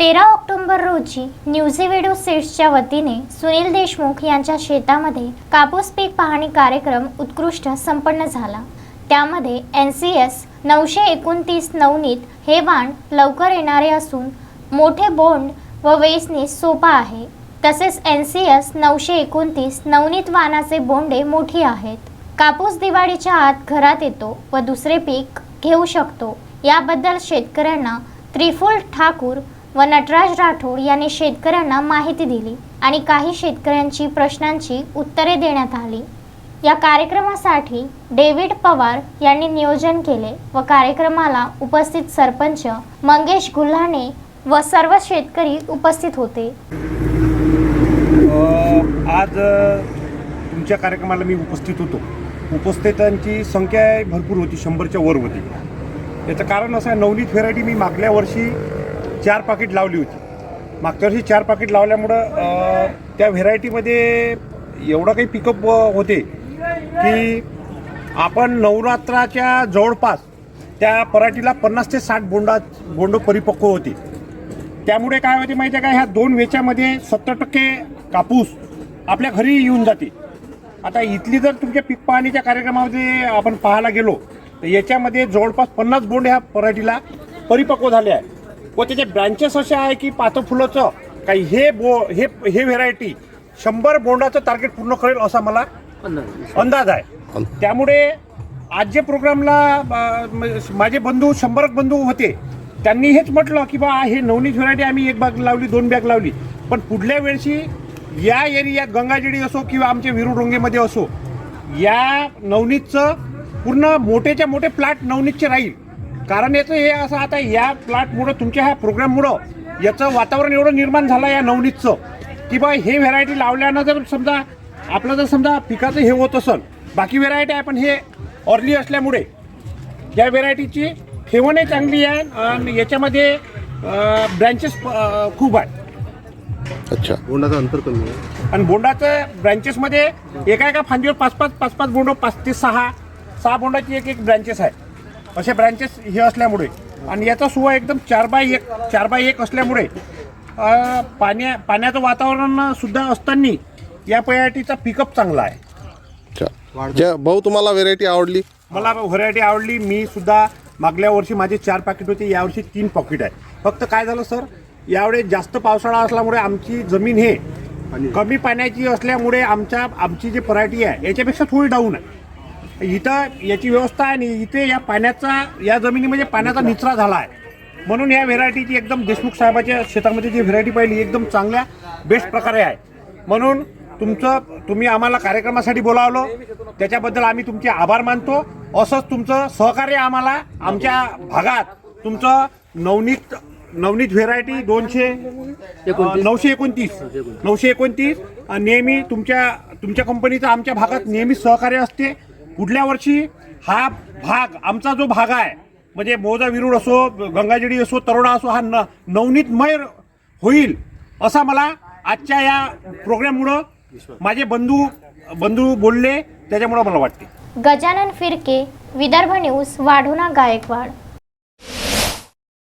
तेरा ऑक्टोबर रोजी न्यूझीवेडो सीड्सच्या वतीने सुनील देशमुख यांच्या शेतामध्ये कापूस पीक पाहणी कार्यक्रम उत्कृष्ट संपन्न झाला. त्यामध्ये एन सी एस नऊशे एकोणतीस नवनीत हे वाण लवकर येणारे असून मोठे बोंड व वेचणे सोपा आहे. तसेच एन सी एस नऊशे एकोणतीस नवनीत वाणाचे बोंडे मोठी आहेत. कापूस दिवाळीच्या आत घरात येतो व दुसरे पीक घेऊ शकतो. याबद्दल शेतकऱ्यांना त्रिफुल ठाकूर व नटराज राठोड यांनी शेतकऱ्यांना माहिती दिली आणि काही शेतकऱ्यांची प्रश्नांची उत्तरे देण्यात आली. या कार्यक्रमासाठी डेव्हिड पवार यांनी नियोजन केले व कार्यक्रमाला उपस्थित सरपंच मंगेश गुल्हाणे व सर्व शेतकरी उपस्थित होते. आज तुमच्या कार्यक्रमाला मी उपस्थित होतो. उपस्थितांची संख्या भरपूर होती शंभरच्या वर होती. याचं कारण असं आहे नवनीत व्हेरायटी मी मागल्या वर्षी चार पाकिट लावली होती. मागच्या वर्षी चार पाकिट लावल्यामुळं त्या व्हेरायटीमध्ये एवढं काही पिकअप होते की आपण नवरात्राच्या जवळपास त्या पराठीला पन्नास ते साठ बोंडा बोंड परिपक्व होते. त्यामुळे काय होते माहिती आहे का? ह्या दोन वेच्यामध्ये सत्तर टक्के कापूस आपल्या घरी येऊन जाते. आता इथली जर तुमच्या पीक पाहणीच्या कार्यक्रमामध्ये आपण पाहायला गेलो तर याच्यामध्ये जवळपास पन्नास बोंड ह्या पराठीला परिपक्व झाले आहे व त्याचे ब्रँचेस असे आहे की पातं फुलाचं काही हे बो हे हे व्हेरायटी शंभर बोंडाचं टार्गेट पूर्ण करेल असा मला अंदाज आहे. त्यामुळे आज जे प्रोग्रामला माझे बंधू शंभर बंधू होते त्यांनी हेच म्हटलं की बा हे नवनीत व्हरायटी आम्ही एक बॅग लावली दोन बॅग लावली. पण पुढल्या वेळशी या एरिया गंगाजेडी असो किंवा आमच्या विरुडोंगेमध्ये असो या नवनीतचं पूर्ण मोठेच्या मोठे प्लॅट नवनीतचे राहील. कारण याचं हे असं आता या प्लॅटमुळं तुमच्या ह्या प्रोग्राममुळं याचं वातावरण एवढं निर्माण झालं या नवनीतचं की बा हे व्हेरायटी लावल्यानं जर समजा आपलं जर समजा पिकाचं हे होत असेल बाकी व्हेरायटी आहे पण हे ऑर्ली असल्यामुळे या व्हेरायटीची ठेवणही चांगली आहे आणि याच्यामध्ये ब्रँचेस खूप आहे अच्छा. बोंडाचं अंतर कमी आहे. आणि बोंडाचं ब्रँचेसमध्ये एका एका फांदीवर पाच पाच पाच पाच बोंड पाच ते सहा सहा बोंडाची एक एक ब्रँचेस आहे असे ब्रँचेस हे असल्यामुळे. आणि याचा सुवा एकदम चार बाय एक चार बाय एक असल्यामुळे पाण्या पाण्याचं वातावरण सुद्धा असताना या पयाटीचा पिकअप चांगला आहे. ज्या भाऊ तुम्हाला व्हेरायटी आवडली? मला व्हरायटी आवडली. मी सुद्धा मागल्या वर्षी माझे चार पॅकेट होते. यावर्षी तीन पॉकेट आहे. फक्त काय झालं सर यावेळेस जास्त पावसाळा असल्यामुळे आमची जमीन हे कमी पाण्याची असल्यामुळे आमच्या आमची जी पराठी आहे याच्यापेक्षा थोडी डाऊन आहे. इथं याची व्यवस्था आहे आणि इथे या पाण्याचा या जमिनीमध्ये पाण्याचा निचरा झाला आहे म्हणून या व्हेरायटीची एकदम देशमुख साहेबाच्या शेतामध्ये जी व्हेरायटी पाहिली एकदम चांगल्या बेस्ट प्रकारे आहे. म्हणून तुमचं तुम्ही आम्हाला कार्यक्रमासाठी बोलावलं. त्याच्याबद्दल आम्ही तुमचे आभार मानतो. असंच तुमचं सहकार्य आम्हाला आमच्या भागात तुमचं नवनीत नवनीत व्हेरायटी दोनशे नऊशे एकोणतीस नऊशे एकोणतीस. नेहमी तुमच्या तुमच्या कंपनीचं आमच्या भागात नेहमी सहकार्य असते. पुढल्या वर्षी हा भाग आमचा जो भाग आहे म्हणजे मोजा विरूड असो गंगाजेडी असो तरोडा असो हा न नवनीतमय होईल असा मला आजच्या या प्रोग्राममुळं माझे बंधू बंधू बोलले त्याच्यामुळं मला वाटते. गजानन फिरके विदर्भ न्यूज वाढवणा गायकवाड.